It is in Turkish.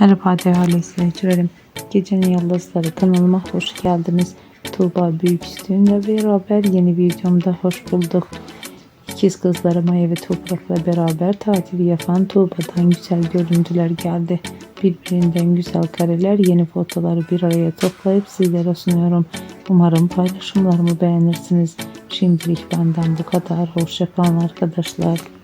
Merhaba değerli izleyicilerim. Gecenin Yıldızları kanalıma hoş geldiniz. Tuğba Büyük Büyüküstü'nle beraber yeni bir videomda hoş bulduk. İkiz kızları Maya ve Toprak'la beraber tatil yapan Tuğba'dan güzel görüntüler geldi. Birbirinden güzel kareler, yeni fotoları bir araya toplayıp sizlere sunuyorum. Umarım paylaşımlarımı beğenirsiniz. Şimdilik benden bu kadar. Hoşçakalın arkadaşlar.